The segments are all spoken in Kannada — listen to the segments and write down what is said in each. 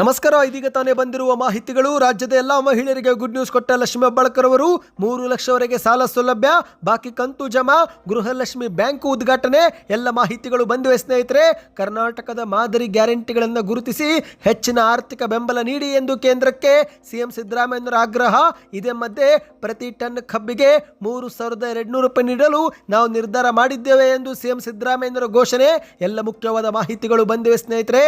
ನಮಸ್ಕಾರ, ಇದೀಗ ತಾನೇ ಬಂದಿರುವ ಮಾಹಿತಿಗಳು. ರಾಜ್ಯದ ಎಲ್ಲಾ ಮಹಿಳೆಯರಿಗೆ ಗುಡ್ ನ್ಯೂಸ್ ಕೊಟ್ಟ ಲಕ್ಷ್ಮೀ ಹೆಬ್ಬಾಳ್ಕರ್ ಅವರು ಮೂರು ಲಕ್ಷವರೆಗೆ ಸಾಲ ಸೌಲಭ್ಯ, ಬಾಕಿ ಕಂತು ಜಮಾ, ಗೃಹಲಕ್ಷ್ಮಿ ಬ್ಯಾಂಕ್ ಉದ್ಘಾಟನೆ, ಎಲ್ಲ ಮಾಹಿತಿಗಳು ಬಂದಿವೆ ಸ್ನೇಹಿತರೆ. ಕರ್ನಾಟಕದ ಮಾದರಿ ಗ್ಯಾರಂಟಿಗಳನ್ನು ಗುರುತಿಸಿ ಹೆಚ್ಚಿನ ಆರ್ಥಿಕ ಬೆಂಬಲ ನೀಡಿ ಎಂದು ಕೇಂದ್ರಕ್ಕೆ ಸಿಎಂ ಸಿದ್ದರಾಮಯ್ಯನವರ ಆಗ್ರಹ. ಇದೇ ಮಧ್ಯೆ ಪ್ರತಿ ಟನ್ ಕಬ್ಬಿಗೆ ಮೂರು ಸಾವಿರದ ಎರಡುನೂರು ರೂಪಾಯಿ ನೀಡಲು ನಾವು ನಿರ್ಧಾರ ಮಾಡಿದ್ದೇವೆ ಎಂದು ಸಿಎಂ ಸಿದ್ದರಾಮಯ್ಯನವರ ಘೋಷಣೆ. ಎಲ್ಲ ಮುಖ್ಯವಾದ ಮಾಹಿತಿಗಳು ಬಂದಿವೆ ಸ್ನೇಹಿತರೆ.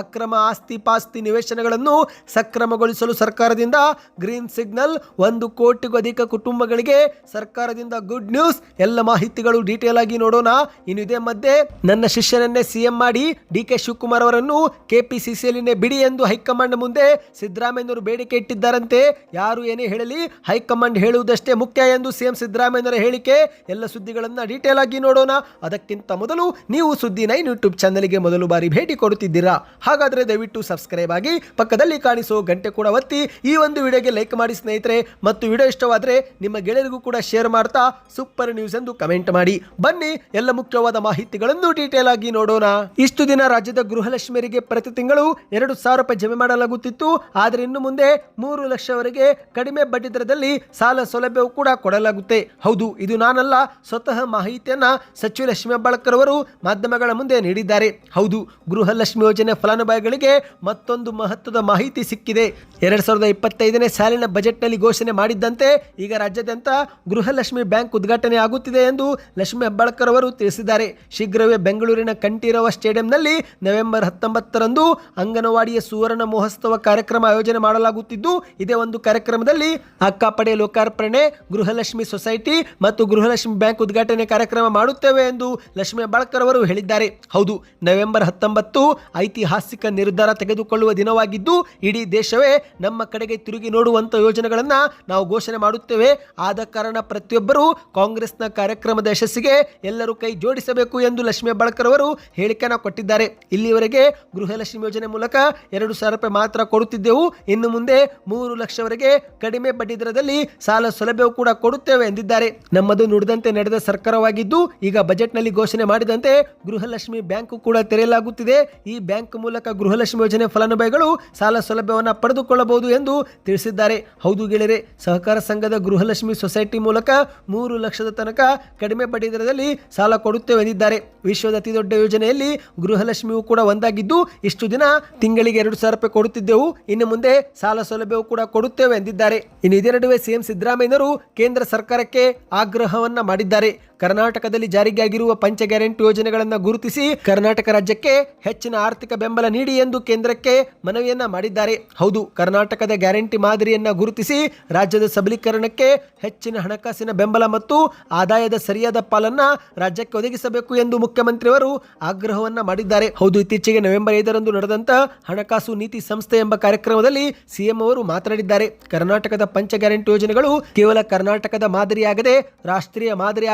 ಅಕ್ರಮ ಆಸ್ತಿ ಪಾಸ್ತಿ ನಿವೇಶನಗಳನ್ನು ಸಕ್ರಮಗೊಳಿಸಲು ಸರ್ಕಾರದಿಂದ ಗ್ರೀನ್ ಸಿಗ್ನಲ್, ಒಂದು ಕೋಟಿಗೂ ಅಧಿಕ ಕುಟುಂಬಗಳಿಗೆ ಸರ್ಕಾರದಿಂದ ಗುಡ್ ನ್ಯೂಸ್. ಎಲ್ಲ ಮಾಹಿತಿಗಳು ಡೀಟೇಲ್ ಆಗಿ ನೋಡೋಣ. ಇನ್ನು ಇದೇ ಮಧ್ಯೆ ನನ್ನ ಶಿಷ್ಯನನ್ನೇ ಸಿಎಂ ಮಾಡಿ ಡಿ ಕೆ ಶಿವಕುಮಾರ್ ಅವರನ್ನು ಕೆಪಿಸಿಸಿಯಲ್ಲಿನೇ ಬಿಡಿ ಎಂದು ಹೈಕಮಾಂಡ್ ಮುಂದೆ ಸಿದ್ದರಾಮಯ್ಯನವರು ಬೇಡಿಕೆ ಇಟ್ಟಿದ್ದಾರಂತೆ. ಯಾರು ಏನೇ ಹೇಳಲಿ ಹೈಕಮಾಂಡ್ ಹೇಳುವುದಷ್ಟೇ ಮುಖ್ಯ ಎಂದು ಸಿಎಂ ಸಿದ್ದರಾಮಯ್ಯನವರ ಹೇಳಿಕೆ. ಎಲ್ಲ ಸುದ್ದಿಗಳನ್ನು ಡೀಟೇಲ್ ಆಗಿ ನೋಡೋಣ. ಅದಕ್ಕಿಂತ ಮೊದಲು ನೀವು ಸುದ್ದಿ ನೈನ್ ಯೂಟ್ಯೂಬ್ ಚಾನಲ್ಗೆ ಮೊದಲು ಬಾರಿ ಭೇಟಿ ಕೊಡುತ್ತಿದ್ದೀರಾ? ಹಾಗಾದರೆ ದಯವಿಟ್ಟು ಸಬ್ಸ್ಕ್ರೈಬ್ ಆಗಿ ಪಕ್ಕದಲ್ಲಿ ಕಾಣಿಸೋ ಗಂಟೆ ಕೂಡ ಒತ್ತಿ ಈ ಒಂದು ವಿಡಿಯೋಗೆ ಲೈಕ್ ಮಾಡಿ ಸ್ನೇಹಿತರೆ. ಮತ್ತು ವಿಡಿಯೋ ಇಷ್ಟವಾದರೆ ನಿಮ್ಮ ಗೆಳೆಯರಿಗೂ ಕೂಡ ಶೇರ್ ಮಾಡ್ತಾ ಸೂಪರ್ ನ್ಯೂಸ್ ಎಂದು ಕಮೆಂಟ್ ಮಾಡಿ. ಬನ್ನಿ, ಎಲ್ಲ ಮುಖ್ಯವಾದ ಮಾಹಿತಿಗಳನ್ನು ಡೀಟೇಲ್ ಆಗಿ ನೋಡೋಣ. ಇಷ್ಟು ದಿನ ರಾಜ್ಯದ ಗೃಹಲಕ್ಷ್ಮಿಯರಿಗೆ ಪ್ರತಿ ತಿಂಗಳು ಎರಡು ಸಾವಿರ ರೂಪಾಯಿ ಜಮೆ ಮಾಡಲಾಗುತ್ತಿತ್ತು. ಆದರೆ ಇನ್ನು ಮುಂದೆ ಮೂರು ಲಕ್ಷವರೆಗೆ ಕಡಿಮೆ ಬಡ್ಡಿ ದರದಲ್ಲಿ ಸಾಲ ಸೌಲಭ್ಯವೂ ಕೂಡ ಕೊಡಲಾಗುತ್ತೆ. ಹೌದು, ಇದು ನಾನಲ್ಲ, ಸ್ವತಃ ಮಾಹಿತಿಯನ್ನ ಸಚಿವ ಲಕ್ಷ್ಮೀ ಹೆಬ್ಬಾಳ್ಕರ್ ಅವರು ಮಾಧ್ಯಮಗಳ ಮುಂದೆ ನೀಡಿದ್ದಾರೆ. ಹೌದು, ಗೃಹಲಕ್ಷ್ಮಿ ಯೋಜನೆ ಫಲಾನುಭವಿಗಳಿಗೆ ಮತ್ತೊಂದು ಮಹತ್ವದ ಮಾಹಿತಿ ಸಿಕ್ಕಿದೆ. ಎರಡ್ ಸಾವಿರದ ಇಪ್ಪತ್ತೈದನೇ ಸಾಲಿನ ಬಜೆಟ್ನಲ್ಲಿ ಘೋಷಣೆ ಮಾಡಿದ್ದಂತೆ ಈಗ ರಾಜ್ಯಾದ್ಯಂತ ಗೃಹಲಕ್ಷ್ಮಿ ಬ್ಯಾಂಕ್ ಉದ್ಘಾಟನೆ ಆಗುತ್ತಿದೆ ಎಂದು ಲಕ್ಷ್ಮಿ ಹೆಬ್ಬಾಳ್ಕರ್ ಅವರು ತಿಳಿಸಿದ್ದಾರೆ. ಶೀಘ್ರವೇ ಬೆಂಗಳೂರಿನ ಕಂಠೀರವ ಸ್ಟೇಡಿಯಂನಲ್ಲಿ ನವೆಂಬರ್ ಹತ್ತೊಂಬತ್ತರಂದು ಅಂಗನವಾಡಿಯ ಸುವರ್ಣ ಮಹೋತ್ಸವ ಕಾರ್ಯಕ್ರಮ ಆಯೋಜನೆ ಮಾಡಲಾಗುತ್ತಿದ್ದು, ಇದೇ ಒಂದು ಕಾರ್ಯಕ್ರಮದಲ್ಲಿ ಅಕ್ಕಪಡೆ ಲೋಕಾರ್ಪಣೆ, ಗೃಹಲಕ್ಷ್ಮಿ ಸೊಸೈಟಿ ಮತ್ತು ಗೃಹಲಕ್ಷ್ಮಿ ಬ್ಯಾಂಕ್ ಉದ್ಘಾಟನೆ ಕಾರ್ಯಕ್ರಮ ಮಾಡುತ್ತೇವೆ ಎಂದು ಲಕ್ಷ್ಮಿ ಹೆಬ್ಬಾಳ್ಕರ್ ಅವರು ಹೇಳಿದ್ದಾರೆ. ಹೌದು, ನವೆಂಬರ್ ಹತ್ತೊಂಬತ್ತು ಐತಿಹಾಸಿಕ ನಿರ್ಧಾರ ತೆಗೆದುಕೊಳ್ಳುವ ದಿನವಾಗಿದ್ದು, ಇಡೀ ದೇಶವೇ ನಮ್ಮ ಕಡೆಗೆ ತಿರುಗಿ ನೋಡುವಂತ ಯೋಜನೆಗಳನ್ನು ನಾವು ಘೋಷಣೆ ಮಾಡುತ್ತೇವೆ. ಆದ ಕಾರಣ ಪ್ರತಿಯೊಬ್ಬರೂ ಕಾಂಗ್ರೆಸ್ನ ಕಾರ್ಯಕ್ರಮದ ಯಶಸ್ಸಿಗೆ ಎಲ್ಲರೂ ಕೈ ಜೋಡಿಸಬೇಕು ಎಂದು ಲಕ್ಷ್ಮೀ ಬಳಕರ್ ಅವರು ಹೇಳಿಕೆಯನ್ನು ಕೊಟ್ಟಿದ್ದಾರೆ. ಇಲ್ಲಿವರೆಗೆ ಗೃಹಲಕ್ಷ್ಮಿ ಯೋಜನೆ ಮೂಲಕ ಎರಡು ಸಾವಿರ ರೂಪಾಯಿ ಮಾತ್ರ ಕೊಡುತ್ತಿದ್ದೆವು. ಇನ್ನು ಮುಂದೆ ಮೂರು ಲಕ್ಷವರೆಗೆ ಕಡಿಮೆ ಬಡ್ಡಿ ದರದಲ್ಲಿ ಸಾಲ ಸೌಲಭ್ಯವು ಕೂಡ ಕೊಡುತ್ತೇವೆ ಎಂದಿದ್ದಾರೆ. ನಮ್ಮದು ನುಡಿದಂತೆ ನಡೆದ ಸರ್ಕಾರವಾಗಿದ್ದು, ಈಗ ಬಜೆಟ್ನಲ್ಲಿ ಘೋಷಣೆ ಮಾಡಿದಂತೆ ಗೃಹಲಕ್ಷ್ಮಿ ಬ್ಯಾಂಕ್ ಕೂಡ ತೆರೆಯಲಾಗುತ್ತಿದೆ. ಈ ಬ್ಯಾಂಕ್ ಮೂಲಕ ಗೃಹಲಕ್ಷ್ಮಿ ಯೋಜನೆ ಫಲಾನುಭವಿಗಳು ಸಾಲ ಸೌಲಭ್ಯವನ್ನು ಪಡೆದುಕೊಳ್ಳಬಹುದು ಎಂದು ತಿಳಿಸಿದ್ದಾರೆ. ಹೌದು ಗೆಳೆಯರೆ, ಸಹಕಾರ ಸಂಘದ ಗೃಹಲಕ್ಷ್ಮಿ ಸೊಸೈಟಿ ಮೂಲಕ ಮೂರು ಲಕ್ಷದ ತನಕ ಕಡಿಮೆ ಬಡ್ಡಿ ದರದಲ್ಲಿ ಸಾಲ ಕೊಡುತ್ತೇವೆ ಎಂದಿದ್ದಾರೆ. ವಿಶ್ವದ ಅತಿ ದೊಡ್ಡ ಯೋಜನೆಯಲ್ಲಿ ಗೃಹಲಕ್ಷ್ಮಿಯು ಕೂಡ ಒಂದಾಗಿದ್ದು, ಇಷ್ಟು ದಿನ ತಿಂಗಳಿಗೆ ಎರಡು ಸಾವಿರ ರೂಪಾಯಿ ಕೊಡುತ್ತಿದ್ದೆವು. ಇನ್ನು ಮುಂದೆ ಸಾಲ ಸೌಲಭ್ಯವು ಕೂಡ ಕೊಡುತ್ತೇವೆ ಎಂದಿದ್ದಾರೆ. ಇನ್ನು ಇದೇ ನಡುವೆ ಸಿಎಂ ಸಿದ್ದರಾಮಯ್ಯನವರು ಕೇಂದ್ರ ಸರ್ಕಾರಕ್ಕೆ ಆಗ್ರಹವನ್ನ ಮಾಡಿದ್ದಾರೆ. ಕರ್ನಾಟಕದಲ್ಲಿ ಜಾರಿಗಾಗಿರುವ ಪಂಚ ಗ್ಯಾರಂಟಿ ಯೋಜನೆಗಳನ್ನು ಗುರುತಿಸಿ ಕರ್ನಾಟಕ ರಾಜ್ಯಕ್ಕೆ ಹೆಚ್ಚಿನ ಆರ್ಥಿಕ ಬೆಂಬಲ ನೀಡಿ ಎಂದು ಕೇಂದ್ರಕ್ಕೆ ಮನವಿಯನ್ನ ಮಾಡಿದ್ದಾರೆ. ಹೌದು, ಕರ್ನಾಟಕದ ಗ್ಯಾರಂಟಿ ಮಾದರಿಯನ್ನ ಗುರುತಿಸಿ ರಾಜ್ಯದ ಸಬಲೀಕರಣಕ್ಕೆ ಹೆಚ್ಚಿನ ಹಣಕಾಸಿನ ಬೆಂಬಲ ಮತ್ತು ಆದಾಯದ ಸರಿಯಾದ ಪಾಲನ್ನ ರಾಜ್ಯಕ್ಕೆ ಒದಗಿಸಬೇಕು ಎಂದು ಮುಖ್ಯಮಂತ್ರಿಯವರು ಆಗ್ರಹವನ್ನ ಮಾಡಿದ್ದಾರೆ. ಹೌದು, ಇತ್ತೀಚೆಗೆ ನವೆಂಬರ್ ಐದರಂದು ನಡೆದಂತ ಹಣಕಾಸು ನೀತಿ ಸಂಸ್ಥೆ ಎಂಬ ಕಾರ್ಯಕ್ರಮದಲ್ಲಿ ಸಿಎಂ ಅವರು ಮಾತನಾಡಿದ್ದಾರೆ. ಕರ್ನಾಟಕದ ಪಂಚ ಗ್ಯಾರಂಟಿ ಯೋಜನೆಗಳು ಕೇವಲ ಕರ್ನಾಟಕದ ಮಾದರಿಯಾಗದೆ ರಾಷ್ಟ್ರೀಯ ಮಾದರಿ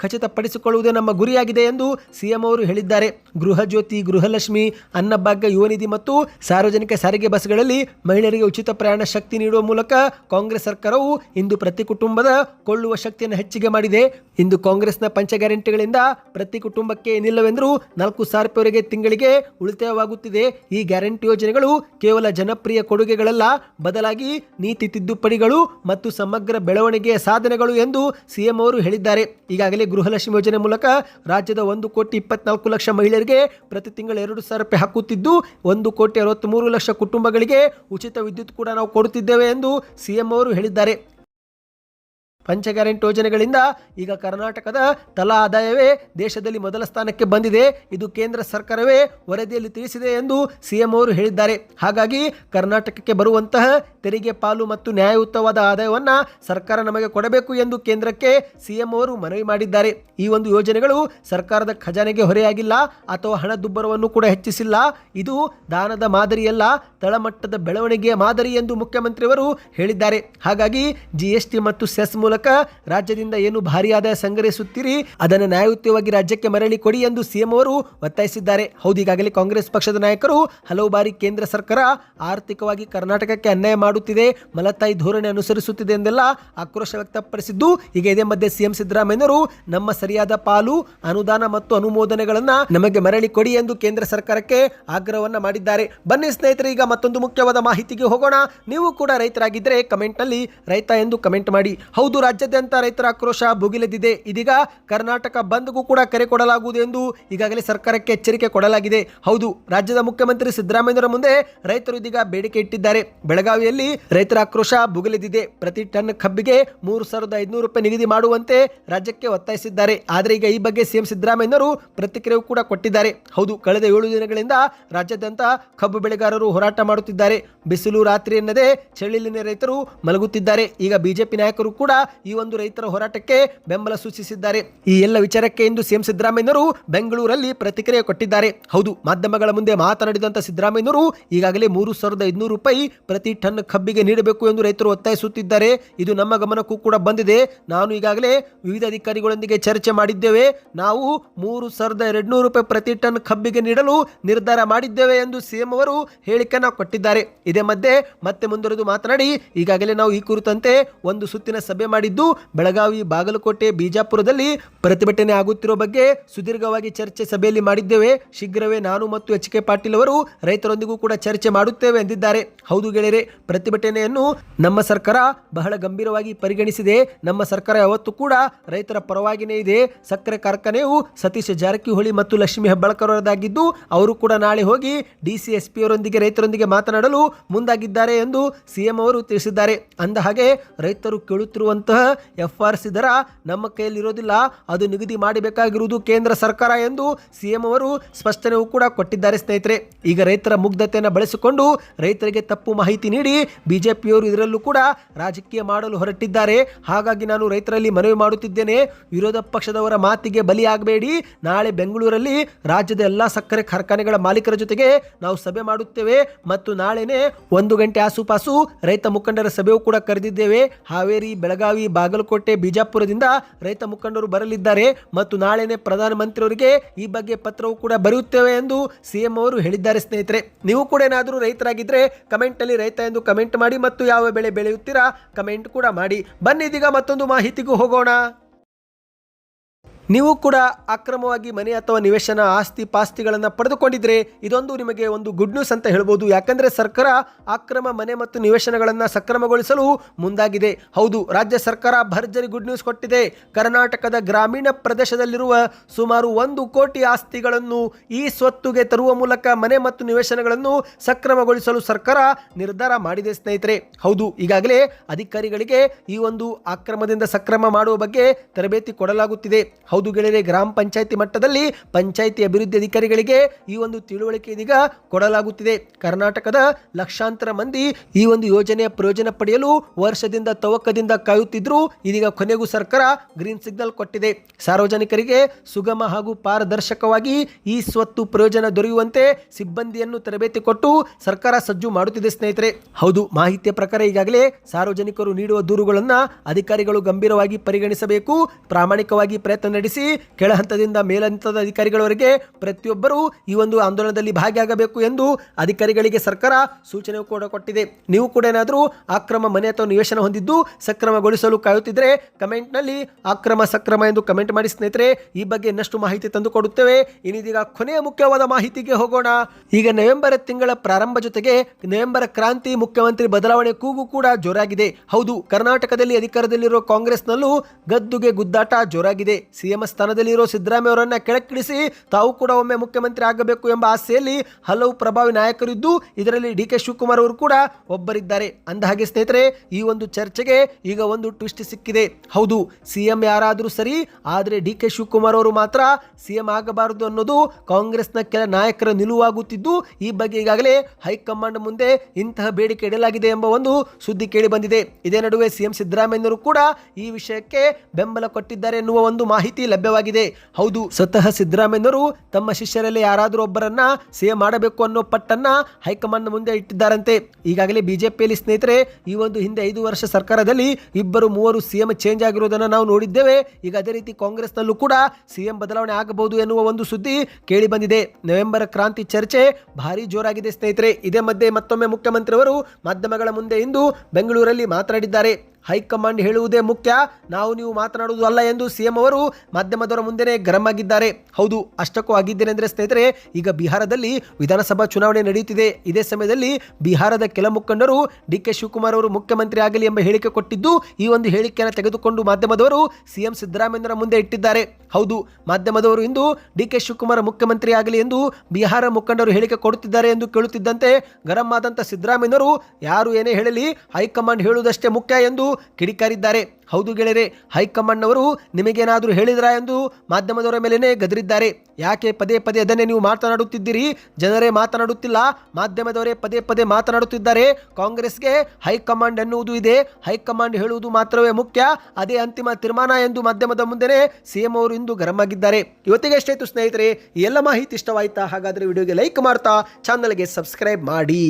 ಖಚಿತಪಡಿಸಿಕೊಳ್ಳುವುದೇ ನಮ್ಮ ಗುರಿಯಾಗಿದೆ ಎಂದು ಸಿಎಂ ಅವರು ಹೇಳಿದ್ದಾರೆ. ಗೃಹ ಜ್ಯೋತಿ, ಗೃಹಲಕ್ಷ್ಮಿ, ಅನ್ನಭಾಗ್ಯ, ಯುವನಿಧಿ ಮತ್ತು ಸಾರ್ವಜನಿಕ ಸಾರಿಗೆ ಬಸ್ಗಳಲ್ಲಿ ಮಹಿಳೆಯರಿಗೆ ಉಚಿತ ಪ್ರಯಾಣ ಶಕ್ತಿ ನೀಡುವ ಮೂಲಕ ಕಾಂಗ್ರೆಸ್ ಸರ್ಕಾರವು ಇಂದು ಪ್ರತಿ ಕುಟುಂಬದ ಕೊಳ್ಳುವ ಶಕ್ತಿಯನ್ನು ಹೆಚ್ಚಿಗೆ ಮಾಡಿದೆ. ಇಂದು ಕಾಂಗ್ರೆಸ್ನ ಪಂಚ ಗ್ಯಾರಂಟಿಗಳಿಂದ ಪ್ರತಿ ಕುಟುಂಬಕ್ಕೆ ಏನಿಲ್ಲವೆಂದರೂ ನಾಲ್ಕು ಸಾವಿರವರೆಗೆ ತಿಂಗಳಿಗೆ ಉಳಿತಾಯವಾಗುತ್ತಿದೆ. ಈ ಗ್ಯಾರಂಟಿ ಯೋಜನೆಗಳು ಕೇವಲ ಜನಪ್ರಿಯ ಕೊಡುಗೆಗಳಲ್ಲ, ಬದಲಾಗಿ ನೀತಿ ತಿದ್ದುಪಡಿಗಳು ಮತ್ತು ಸಮಗ್ರ ಬೆಳವಣಿಗೆಯ ಸಾಧನೆಗಳು ಎಂದು ಸಿಎಂ ಅವರು ಹೇಳಿದ್ದಾರೆ. ಈಗಾಗಲೇ ಗೃಹಲಕ್ಷ್ಮಿ ಯೋಜನೆ ಮೂಲಕ ರಾಜ್ಯದ ಒಂದು ಕೋಟಿ ಇಪ್ಪತ್ನಾಲ್ಕು ಲಕ್ಷ ಮಹಿಳೆಯರಿಗೆ ಪ್ರತಿ ತಿಂಗಳು ಎರಡು ಸಾವಿರ ರೂಪಾಯಿ ಹಾಕುತ್ತಿದ್ದು, ಒಂದು ಕೋಟಿ ಅರವತ್ತ್ಮೂರು ಲಕ್ಷ ಕುಟುಂಬಗಳಿಗೆ ಉಚಿತ ವಿದ್ಯುತ್ ಕೂಡ ನಾವು ಕೊಡುತ್ತಿದ್ದೇವೆ ಎಂದು ಸಿಎಂ ಅವರು ಹೇಳಿದ್ದಾರೆ. ಪಂಚ ಗ್ಯಾರಂಟಿ ಯೋಜನೆಗಳಿಂದ ಈಗ ಕರ್ನಾಟಕದ ತಲಾ ಆದಾಯವೇ ದೇಶದಲ್ಲಿ ಮೊದಲ ಸ್ಥಾನಕ್ಕೆ ಬಂದಿದೆ. ಇದು ಕೇಂದ್ರ ಸರ್ಕಾರವೇ ವರದಿಯಲ್ಲಿ ತಿಳಿಸಿದೆ ಎಂದು ಸಿಎಂ ಅವರು ಹೇಳಿದ್ದಾರೆ. ಹಾಗಾಗಿ ಕರ್ನಾಟಕಕ್ಕೆ ಬರುವಂತಹ ತೆರಿಗೆ ಪಾಲು ಮತ್ತು ನ್ಯಾಯಯುತವಾದ ಆದಾಯವನ್ನು ಸರ್ಕಾರ ನಮಗೆ ಕೊಡಬೇಕು ಎಂದು ಕೇಂದ್ರಕ್ಕೆ ಸಿಎಂ ಅವರು ಮನವಿ ಮಾಡಿದ್ದಾರೆ. ಈ ಒಂದು ಯೋಜನೆಗಳು ಸರ್ಕಾರದ ಖಜಾನೆಗೆ ಹೊರೆಯಾಗಿಲ್ಲ, ಅಥವಾ ಹಣದುಬ್ಬರವನ್ನು ಕೂಡ ಹೆಚ್ಚಿಸಿಲ್ಲ. ಇದು ದಾನದ ಮಾದರಿಯಲ್ಲ, ತಳಮಟ್ಟದ ಬೆಳವಣಿಗೆಯ ಮಾದರಿ ಎಂದು ಮುಖ್ಯಮಂತ್ರಿಯವರು ಹೇಳಿದ್ದಾರೆ. ಹಾಗಾಗಿ ಜಿಎಸ್ಟಿ ಮತ್ತು ಸೆಸ್ ಮೂಲಕ ರಾಜ್ಯದಿಂದ ಏನು ಭಾರಿ ಆದಾಯ ಸಂಗ್ರಹಿಸುತ್ತೀರಿ, ಅದನ್ನು ನ್ಯಾಯಯುತವಾಗಿ ರಾಜ್ಯಕ್ಕೆ ಮರಳಿ ಕೊಡಿ ಎಂದು ಸಿಎಂ ಅವರು ಒತ್ತಾಯಿಸಿದ್ದಾರೆ. ಹೌದು, ಈಗಾಗಲೇ ಕಾಂಗ್ರೆಸ್ ಪಕ್ಷದ ನಾಯಕರು ಹಲವು ಬಾರಿ ಕೇಂದ್ರ ಸರ್ಕಾರ ಆರ್ಥಿಕವಾಗಿ ಕರ್ನಾಟಕಕ್ಕೆ ಅನ್ಯಾಯ ಮಾಡುವ ಮಾಡುತ್ತಿದೆ. ಮಲತಾಯಿ ಧೋರಣೆ ಅನುಸರಿಸುತ್ತಿದೆ ಎಂದೆಲ್ಲ ಆಕ್ರೋಶ ವ್ಯಕ್ತಪಡಿಸಿದ್ದು, ಈಗ ಇದೇ ಮಧ್ಯೆ ಸಿಎಂ ಸಿದ್ದರಾಮಯ್ಯನವರು ನಮ್ಮ ಸರಿಯಾದ ಪಾಲು, ಅನುದಾನ ಮತ್ತು ಅನುಮೋದನೆಗಳನ್ನ ನಮಗೆ ಮರಳಿ ಕೊಡಿ ಎಂದು ಕೇಂದ್ರ ಸರ್ಕಾರಕ್ಕೆ ಆಗ್ರಹವನ್ನ ಮಾಡಿದ್ದಾರೆ. ಬನ್ನಿ ಸ್ನೇಹಿತರೆ, ಈಗ ಮತ್ತೊಂದು ಮುಖ್ಯವಾದ ಮಾಹಿತಿಗೆ ಹೋಗೋಣ. ನೀವು ಕೂಡ ರೈತರಾಗಿದ್ದರೆ ಕಮೆಂಟ್ನಲ್ಲಿ ರೈತ ಎಂದು ಕಮೆಂಟ್ ಮಾಡಿ. ಹೌದು, ರಾಜ್ಯಾದ್ಯಂತ ರೈತರ ಆಕ್ರೋಶ ಭುಗಿಲೆದಿದೆ ಇದೀಗ ಕರ್ನಾಟಕ ಬಂದ್ಗೂ ಕೂಡ ಕರೆ ಕೊಡಲಾಗುವುದು ಎಂದು ಈಗಾಗಲೇ ಸರ್ಕಾರಕ್ಕೆ ಎಚ್ಚರಿಕೆ ಕೊಡಲಾಗಿದೆ. ಹೌದು, ರಾಜ್ಯದ ಮುಖ್ಯಮಂತ್ರಿ ಸಿದ್ದರಾಮಯ್ಯರ ಮುಂದೆ ರೈತರು ಇದೀಗ ಬೇಡಿಕೆ ಇಟ್ಟಿದ್ದಾರೆ. ಬೆಳಗಾವಿಯಲ್ಲಿ ರೈತರ ಆಕ್ರೋಶ ಭುಗಿಲೆದಿದೆ ಪ್ರತಿ ಟನ್ ಕಬ್ಬಿಗೆ ಮೂರು ಸಾವಿರದ ಐದುನೂರು ರೂಪಾಯಿ ನಿಗದಿ ಮಾಡುವಂತೆ ರಾಜ್ಯಕ್ಕೆ ಒತ್ತಾಯಿಸಿದ್ದಾರೆ. ಆದರೆ ಈಗ ಈ ಬಗ್ಗೆ ಸಿಎಂ ಸಿದ್ದರಾಮಯ್ಯನವರು ಪ್ರತಿಕ್ರಿಯೆ ಕೂಡ ಕೊಟ್ಟಿದ್ದಾರೆ. ಹೌದು, ಕಳೆದ ಏಳು ದಿನಗಳಿಂದ ರಾಜ್ಯಾದ್ಯಂತ ಕಬ್ಬು ಬೆಳೆಗಾರರು ಹೋರಾಟ ಮಾಡುತ್ತಿದ್ದಾರೆ. ಬಿಸಿಲು ರಾತ್ರಿ ಎನ್ನದೇ ಚಳಿಲಿನ ರೈತರು ಮಲಗುತ್ತಿದ್ದಾರೆ. ಈಗ ಬಿಜೆಪಿ ನಾಯಕರು ಕೂಡ ಈ ಒಂದು ರೈತರ ಹೋರಾಟಕ್ಕೆ ಬೆಂಬಲ ಸೂಚಿಸಿದ್ದಾರೆ. ಈ ಎಲ್ಲ ವಿಚಾರಕ್ಕೆ ಇಂದು ಸಿಎಂ ಸಿದ್ದರಾಮಯ್ಯನವರು ಬೆಂಗಳೂರಲ್ಲಿ ಪ್ರತಿಕ್ರಿಯೆ ಕೊಟ್ಟಿದ್ದಾರೆ. ಹೌದು, ಮಾಧ್ಯಮಗಳ ಮುಂದೆ ಮಾತನಾಡಿದಂತ ಸಿದ್ದರಾಮಯ್ಯನವರು ಈಗಾಗಲೇ ಮೂರು ಸಾವಿರದ ಐದುನೂರು ರೂಪಾಯಿ ಪ್ರತಿ ಟನ್ ಕಬ್ಬಿಗೆ ನೀಡಬೇಕು ಎಂದು ರೈತರು ಒತ್ತಾಯಿಸುತ್ತಿದ್ದಾರೆ. ಇದು ನಮ್ಮ ಗಮನಕ್ಕೂ ಕೂಡ ಬಂದಿದೆ. ನಾನು ಈಗಾಗಲೇ ವಿವಿಧ ಅಧಿಕಾರಿಗಳೊಂದಿಗೆ ಚರ್ಚೆ ಮಾಡಿದ್ದೇವೆ. ನಾವು ಮೂರು ಸಾವಿರದ ಎರಡುನೂರು ರೂಪಾಯಿ ಪ್ರತಿ ಟನ್ ಕಬ್ಬಿಗೆ ನೀಡಲು ನಿರ್ಧಾರ ಮಾಡಿದ್ದೇವೆ ಎಂದು ಸಿಎಂ ಅವರು ಹೇಳಿಕೆನ ಕೊಟ್ಟಿದ್ದಾರೆ. ಇದೇ ಮಧ್ಯೆ ಮತ್ತೆ ಮುಂದುವರೆದು ಮಾತನಾಡಿ, ಈಗಾಗಲೇ ನಾವು ಈ ಕುರಿತಂತೆ ಒಂದು ಸುತ್ತಿನ ಸಭೆ ಮಾಡಿದ್ದು, ಬೆಳಗಾವಿ, ಬಾಗಲಕೋಟೆ, ಬಿಜಾಪುರದಲ್ಲಿ ಪ್ರತಿಭಟನೆ ಆಗುತ್ತಿರುವ ಬಗ್ಗೆ ಸುದೀರ್ಘವಾಗಿ ಚರ್ಚೆ ಸಭೆಯಲ್ಲಿ ಮಾಡಿದ್ದೇವೆ. ಶೀಘ್ರವೇ ನಾನು ಮತ್ತು ಎಚ್ ಕೆ ಪಾಟೀಲ್ ಅವರು ರೈತರೊಂದಿಗೂ ಕೂಡ ಚರ್ಚೆ ಮಾಡುತ್ತೇವೆ ಎಂದಿದ್ದಾರೆ. ಹೌದು ಗೆಳೆಯರೆ ಪ್ರತಿಭಟನೆಯನ್ನು ನಮ್ಮ ಸರ್ಕಾರ ಬಹಳ ಗಂಭೀರವಾಗಿ ಪರಿಗಣಿಸಿದೆ. ನಮ್ಮ ಸರ್ಕಾರ ಯಾವತ್ತೂ ಕೂಡ ರೈತರ ಪರವಾಗಿನೇ ಇದೆ. ಸಕ್ಕರೆ ಕಾರ್ಖಾನೆಯು ಸತೀಶ್ ಜಾರಕಿಹೊಳಿ ಮತ್ತು ಲಕ್ಷ್ಮಿ ಹೆಬ್ಬಾಳ್ಕರವರದಾಗಿದ್ದು, ಅವರು ಕೂಡ ನಾಳೆ ಹೋಗಿ ಡಿ ಸಿ ಎಸ್ ಪಿ ಅವರೊಂದಿಗೆ ರೈತರೊಂದಿಗೆ ಮಾತನಾಡಲು ಮುಂದಾಗಿದ್ದಾರೆ ಎಂದು ಸಿಎಂ ಅವರು ತಿಳಿಸಿದ್ದಾರೆ. ಅಂದ ಹಾಗೆ, ರೈತರು ಕೇಳುತ್ತಿರುವಂತಹ ಎಫ್ ಆರ್ ಸಿ ದರ ನಮ್ಮ ಕೈಯಲ್ಲಿರೋದಿಲ್ಲ. ಅದು ನಿಗದಿ ಮಾಡಬೇಕಾಗಿರುವುದು ಕೇಂದ್ರ ಸರ್ಕಾರ ಎಂದು ಸಿಎಂ ಅವರು ಸ್ಪಷ್ಟನೆಯೂ ಕೂಡ ಕೊಟ್ಟಿದ್ದಾರೆ ಸ್ನೇಹಿತರೆ. ಈಗ ರೈತರ ಮುಗ್ಧತೆಯನ್ನು ಬಳಸಿಕೊಂಡು ರೈತರಿಗೆ ತಪ್ಪು ಮಾಹಿತಿ ನೀಡಿ ಬಿಜೆಪಿಯವರು ಇದರಲ್ಲೂ ಕೂಡ ರಾಜಕೀಯ ಮಾಡಲು ಹೊರಟಿದ್ದಾರೆ. ಹಾಗಾಗಿ ನಾನು ರೈತರಲ್ಲಿ ಮನವಿ ಮಾಡುತ್ತಿದ್ದೇನೆ. ವಿರೋಧ ಪಕ್ಷದವರ ಮಾತಿಗೆ ಬಲಿಯಾಗಬೇಡಿ ನಾಳೆ ಬೆಂಗಳೂರಲ್ಲಿ ರಾಜ್ಯದ ಎಲ್ಲ ಸಕ್ಕರೆ ಕಾರ್ಖಾನೆಗಳ ಮಾಲೀಕರ ಜೊತೆಗೆ ನಾವು ಸಭೆ ಮಾಡುತ್ತೇವೆ ಮತ್ತು ನಾಳೆನೆ ಒಂದು ಗಂಟೆ ಆಸುಪಾಸು ರೈತ ಮುಖಂಡರ ಸಭೆಯೂ ಕೂಡ ಕರೆದಿದ್ದೇವೆ. ಹಾವೇರಿ, ಬೆಳಗಾವಿ, ಬಾಗಲಕೋಟೆ, ಬಿಜಾಪುರದಿಂದ ರೈತ ಮುಖಂಡರು ಬರಲಿದ್ದಾರೆ ಮತ್ತು ನಾಳೆನೆ ಪ್ರಧಾನಮಂತ್ರಿಯವರಿಗೆ ಈ ಬಗ್ಗೆ ಪತ್ರವು ಕೂಡ ಬರೆಯುತ್ತೇವೆ ಎಂದು ಸಿಎಂ ಅವರು ಹೇಳಿದ್ದಾರೆ ಸ್ನೇಹಿತರೆ. ನೀವು ಕೂಡ ಏನಾದರೂ ರೈತರಾಗಿದ್ದರೆ ಕಮೆಂಟಲ್ಲಿ ರೈತ ಎಂದು ಕಮೆಂಟ್ ಮಾಡಿ ಮತ್ತು ಯಾವ ಬೆಳೆ ಬೆಳೆಯುತ್ತೀರಾ ಕಮೆಂಟ್ ಕೂಡ ಮಾಡಿ. ಬನ್ನಿ ಇದೀಗ ಮತ್ತೊಂದು ಮಾಹಿತಿಗೂ ಹೋಗೋಣ. ನೀವು ಕೂಡ ಅಕ್ರಮವಾಗಿ ಮನೆ ಅಥವಾ ನಿವೇಶನ ಆಸ್ತಿ ಪಾಸ್ತಿಗಳನ್ನು ಪಡೆದುಕೊಂಡಿದ್ರೆ ಇದೊಂದು ನಿಮಗೆ ಒಂದು ಗುಡ್ ನ್ಯೂಸ್ ಅಂತ ಹೇಳ್ಬೋದು. ಯಾಕಂದರೆ ಸರ್ಕಾರ ಅಕ್ರಮ ಮನೆ ಮತ್ತು ನಿವೇಶನಗಳನ್ನು ಸಕ್ರಮಗೊಳಿಸಲು ಮುಂದಾಗಿದೆ. ಹೌದು, ರಾಜ್ಯ ಸರ್ಕಾರ ಭರ್ಜರಿ ಗುಡ್ ನ್ಯೂಸ್ ಕೊಟ್ಟಿದೆ. ಕರ್ನಾಟಕದ ಗ್ರಾಮೀಣ ಪ್ರದೇಶದಲ್ಲಿರುವ ಸುಮಾರು ಒಂದು ಕೋಟಿ ಆಸ್ತಿಗಳನ್ನು ಈ ಸ್ವತ್ತುಗೆ ತರುವ ಮೂಲಕ ಮನೆ ಮತ್ತು ನಿವೇಶನಗಳನ್ನು ಸಕ್ರಮಗೊಳಿಸಲು ಸರ್ಕಾರ ನಿರ್ಧಾರ ಮಾಡಿದೆ ಸ್ನೇಹಿತರೆ. ಹೌದು, ಈಗಾಗಲೇ ಅಧಿಕಾರಿಗಳಿಗೆ ಈ ಒಂದು ಅಕ್ರಮದಿಂದ ಸಕ್ರಮ ಮಾಡುವ ಬಗ್ಗೆ ತರಬೇತಿ ಕೊಡಲಾಗುತ್ತಿದೆ. ಹೌದು ಗೆಳೆಯರೆ, ಗ್ರಾಮ ಪಂಚಾಯಿತಿ ಮಟ್ಟದಲ್ಲಿ ಪಂಚಾಯಿತಿ ಅಭಿವೃದ್ಧಿ ಅಧಿಕಾರಿಗಳಿಗೆ ಈ ಒಂದು ತಿಳುವಳಿಕೆ ಇದೀಗ ಕೊಡಲಾಗುತ್ತಿದೆ. ಕರ್ನಾಟಕದ ಲಕ್ಷಾಂತರ ಮಂದಿ ಈ ಒಂದು ಯೋಜನೆಯ ಪ್ರಯೋಜನ ಪಡೆಯಲು ವರ್ಷದಿಂದ ತವಕದಿಂದ ಕಾಯುತ್ತಿದ್ರು ಇದೀಗ ಕೊನೆಗೂ ಸರ್ಕಾರ ಗ್ರೀನ್ ಸಿಗ್ನಲ್ ಕೊಟ್ಟಿದೆ. ಸಾರ್ವಜನಿಕರಿಗೆ ಸುಗಮ ಹಾಗೂ ಪಾರದರ್ಶಕವಾಗಿ ಈ ಸ್ವತ್ತು ಪ್ರಯೋಜನ ದೊರೆಯುವಂತೆ ಸಿಬ್ಬಂದಿಯನ್ನು ತರಬೇತಿ ಕೊಟ್ಟು ಸರ್ಕಾರ ಸಜ್ಜು ಮಾಡುತ್ತಿದೆ ಸ್ನೇಹಿತರೆ. ಹೌದು, ಮಾಹಿತಿಯ ಪ್ರಕಾರ ಈಗಾಗಲೇ ಸಾರ್ವಜನಿಕರು ನೀಡುವ ದೂರುಗಳನ್ನು ಅಧಿಕಾರಿಗಳು ಗಂಭೀರವಾಗಿ ಪರಿಗಣಿಸಬೇಕು, ಪ್ರಾಮಾಣಿಕವಾಗಿ ಪ್ರಯತ್ನ ನಡೆಸಿ ಕೆಳ ಹಂತದಿಂದ ಮೇಲಂತದ ಅಧಿಕಾರಿಗಳವರೆಗೆ ಪ್ರತಿಯೊಬ್ಬರೂ ಈ ಒಂದು ಆಂದೋಲನದಲ್ಲಿ ಭಾಗಿಯಾಗಬೇಕು ಎಂದು ಅಧಿಕಾರಿಗಳಿಗೆ ಸರ್ಕಾರ ಸೂಚನೆ ಕೂಡ ಕೊಟ್ಟಿದೆ. ನೀವು ಕೂಡ ಏನಾದರೂ ಅಕ್ರಮ ಮನೆ ಅಥವಾ ನಿವೇಶನ ಹೊಂದಿದ್ದು ಸಕ್ರಮಗೊಳಿಸಲು ಕಾಯುತ್ತಿದ್ದರೆ ಕಮೆಂಟ್ನಲ್ಲಿ ಅಕ್ರಮ ಸಕ್ರಮ ಎಂದು ಕಮೆಂಟ್ ಮಾಡಿ ಸ್ನೇಹಿತರೆ, ಈ ಬಗ್ಗೆ ಇನ್ನಷ್ಟು ಮಾಹಿತಿ ತಂದುಕೊಡುತ್ತೇವೆ ಇನ್ನಿದೀಗ ಕೊನೆಯ ಮುಖ್ಯವಾದ ಮಾಹಿತಿಗೆ ಹೋಗೋಣ. ಈಗ ನವೆಂಬರ್ ತಿಂಗಳ ಪ್ರಾರಂಭ ಜೊತೆಗೆ ನವೆಂಬರ್ ಕ್ರಾಂತಿ ಮುಖ್ಯಮಂತ್ರಿ ಬದಲಾವಣೆ ಕೂಗು ಕೂಡ ಜೋರಾಗಿದೆ. ಹೌದು, ಕರ್ನಾಟಕದಲ್ಲಿ ಅಧಿಕಾರದಲ್ಲಿರುವ ಕಾಂಗ್ರೆಸ್ನಲ್ಲೂ ಗದ್ದುಗೆ ಗುದ್ದಾಟ ಜೋರಾಗಿದೆ. ಸಿಎಂ ಸ್ಥಾನದಲ್ಲಿರೋ ಸಿದ್ದರಾಮಯ್ಯ ಅವರನ್ನ ಕೆಳಕ್ಕಿಳಿಸಿ ತಾವು ಕೂಡ ಒಮ್ಮೆ ಮುಖ್ಯಮಂತ್ರಿ ಆಗಬೇಕು ಎಂಬ ಆಸೆಯಲ್ಲಿ ಹಲವು ಪ್ರಭಾವಿ ನಾಯಕರಿದ್ದು ಇದರಲ್ಲಿ ಡಿ ಕೆ ಶಿವಕುಮಾರ್ ಅವರು ಕೂಡ ಒಬ್ಬರಿದ್ದಾರೆ. ಅಂದ ಹಾಗೆ ಸ್ನೇಹಿತರೆ, ಈ ಒಂದು ಚರ್ಚೆಗೆ ಈಗ ಒಂದು ಟ್ವಿಸ್ಟ್ ಸಿಕ್ಕಿದೆ. ಹೌದು, ಸಿಎಂ ಯಾರಾದರೂ ಸರಿ, ಆದರೆ ಡಿ ಕೆ ಶಿವಕುಮಾರ್ ಅವರು ಮಾತ್ರ ಸಿಎಂ ಆಗಬಾರದು ಅನ್ನೋದು ಕಾಂಗ್ರೆಸ್ನ ಕೆಲ ನಾಯಕರ ನಿಲುವಾಗುತ್ತಿದ್ದು, ಈ ಬಗ್ಗೆ ಈಗಾಗಲೇ ಹೈಕಮಾಂಡ್ ಮುಂದೆ ಇಂತಹ ಬೇಡಿಕೆ ಇಡಲಾಗಿದೆ ಎಂಬ ಒಂದು ಸುದ್ದಿ ಕೇಳಿ ಬಂದಿದೆ. ಇದೇ ನಡುವೆ ಸಿಎಂ ಸಿದ್ದರಾಮಯ್ಯನವರು ಕೂಡ ಈ ವಿಷಯಕ್ಕೆ ಬೆಂಬಲ ಕೊಟ್ಟಿದ್ದಾರೆ ಎನ್ನುವ ಒಂದು ಮಾಹಿತಿ ಲಭ್ಯವಾಗಿದೆ. ಹೌದು, ಸ್ವತಃ ಸಿದ್ದರಾಮಯ್ಯನವರು ತಮ್ಮ ಶಿಷ್ಯರಲ್ಲಿ ಯಾರಾದರೂ ಒಬ್ಬರನ್ನ ಸಿಎಂ ಮಾಡಬೇಕು ಅನ್ನೋ ಪಟ್ಟನ್ನ ಹೈಕಮಾಂಡ್ ಮುಂದೆ ಇಟ್ಟಿದ್ದಾರಂತೆ. ಈಗಾಗಲೇ ಬಿಜೆಪಿಯಲ್ಲಿ ಸ್ನೇಹಿತರೆ, ಈ ಒಂದು ಹಿಂದೆ ಐದು ವರ್ಷ ಸರ್ಕಾರದಲ್ಲಿ ಇಬ್ಬರು, ಮೂವರು ಸಿಎಂ ಚೇಂಜ್ ಆಗಿರೋದನ್ನು ನಾವು ನೋಡಿದ್ದೇವೆ. ಈಗ ಅದೇ ರೀತಿ ಕಾಂಗ್ರೆಸ್ನಲ್ಲೂ ಕೂಡ ಸಿಎಂ ಬದಲಾವಣೆ ಆಗಬಹುದು ಎನ್ನುವ ಒಂದು ಸುದ್ದಿ ಕೇಳಿ ಬಂದಿದೆ ನವೆಂಬರ್ ಕ್ರಾಂತಿ ಚರ್ಚೆ ಭಾರಿ ಜೋರಾಗಿದೆ ಸ್ನೇಹಿತರೆ. ಇದೇ ಮಧ್ಯೆ ಮತ್ತೊಮ್ಮೆ ಮುಖ್ಯಮಂತ್ರಿಯವರು ಮಾಧ್ಯಮಗಳ ಮುಂದೆ ಇಂದು ಬೆಂಗಳೂರಲ್ಲಿ ಮಾತನಾಡಿದ್ದಾರೆ. ಹೈಕಮಾಂಡ್ ಹೇಳುವುದೇ ಮುಖ್ಯ. ನಾವು ನೀವು ಮಾತನಾಡುವುದು ಅಲ್ಲ ಎಂದು ಸಿಎಂ ಅವರು ಮಾಧ್ಯಮದವರ ಮುಂದೆನೇ ಗರಂ ಆಗಿದ್ದಾರೆ ಹೌದು, ಅಷ್ಟಕ್ಕೂ ಆಗಿದ್ದೇನೆ ಅಂದರೆ ಸ್ನೇಹಿತರೆ, ಈಗ ಬಿಹಾರದಲ್ಲಿ ವಿಧಾನಸಭಾ ಚುನಾವಣೆ ನಡೆಯುತ್ತಿದೆ. ಇದೇ ಸಮಯದಲ್ಲಿ ಬಿಹಾರದ ಕೆಲ ಮುಖಂಡರು ಡಿ ಕೆ ಶಿವಕುಮಾರ್ ಅವರು ಮುಖ್ಯಮಂತ್ರಿ ಆಗಲಿ ಎಂಬ ಹೇಳಿಕೆ ಕೊಟ್ಟಿದ್ದು, ಈ ಒಂದು ಹೇಳಿಕೆಯನ್ನು ತೆಗೆದುಕೊಂಡು ಮಾಧ್ಯಮದವರು ಸಿಎಂ ಸಿದ್ದರಾಮಯ್ಯರ ಮುಂದೆ ಇಟ್ಟಿದ್ದಾರೆ. ಹೌದು, ಮಾಧ್ಯಮದವರು ಇಂದು ಡಿ ಕೆ ಶಿವಕುಮಾರ್ ಮುಖ್ಯಮಂತ್ರಿ ಆಗಲಿ ಎಂದು ಬಿಹಾರ ಮುಖಂಡರು ಹೇಳಿಕೆ ಕೊಡುತ್ತಿದ್ದಾರೆ ಎಂದು ಕೇಳುತ್ತಿದ್ದಂತೆ ಗರಂ ಆದಂಥ ಸಿದ್ದರಾಮಯ್ಯನವರು ಯಾರು ಏನೇ ಹೇಳಲಿ ಹೈಕಮಾಂಡ್ ಹೇಳುವುದಷ್ಟೇ ಮುಖ್ಯ ಎಂದು ಕಿಡಿಕಾರಿದ್ದಾರೆ. ಹೌದು ಗೆಳೆಯರೆ, ಹೈಕಮಾಂಡ್ನವರು ನಿಮಗೇನಾದರೂ ಹೇಳಿದ್ರಾ ಎಂದು ಮಾಧ್ಯಮದವರ ಮೇಲೇನೆ ಗದರಿದ್ದಾರೆ. ಯಾಕೆ ಪದೇ ಪದೇ ಅದನ್ನೇ ನೀವು ಮಾತನಾಡುತ್ತಿದ್ದೀರಿ? ಜನರೇ ಮಾತನಾಡುತ್ತಿಲ್ಲ, ಮಾಧ್ಯಮದವರೇ ಪದೇ ಪದೇ ಮಾತನಾಡುತ್ತಿದ್ದಾರೆ. ಕಾಂಗ್ರೆಸ್ಗೆ ಹೈಕಮಾಂಡ್ ಎನ್ನುವುದು ಇದೆ. ಹೈಕಮಾಂಡ್ ಹೇಳುವುದು ಮಾತ್ರವೇ ಮುಖ್ಯ, ಅದೇ ಅಂತಿಮ ತೀರ್ಮಾನ ಎಂದು ಮಾಧ್ಯಮದ ಮುಂದೆನೇ ಸಿಎಂ ಅವರು ಇಂದು ಗರಂ ಆಗಿದ್ದಾರೆ ಇವತ್ತಿಗೆ ಎಷ್ಟಾಯಿತು ಸ್ನೇಹಿತರೆ ಎಲ್ಲ ಮಾಹಿತಿ ಇಷ್ಟವಾಯ್ತಾ? ಹಾಗಾದರೆ ವಿಡಿಯೋಗೆ ಲೈಕ್ ಮಾಡ್ತಾ, ಚಾನಲ್ಗೆ ಸಬ್ಸ್ಕ್ರೈಬ್ ಮಾಡಿ.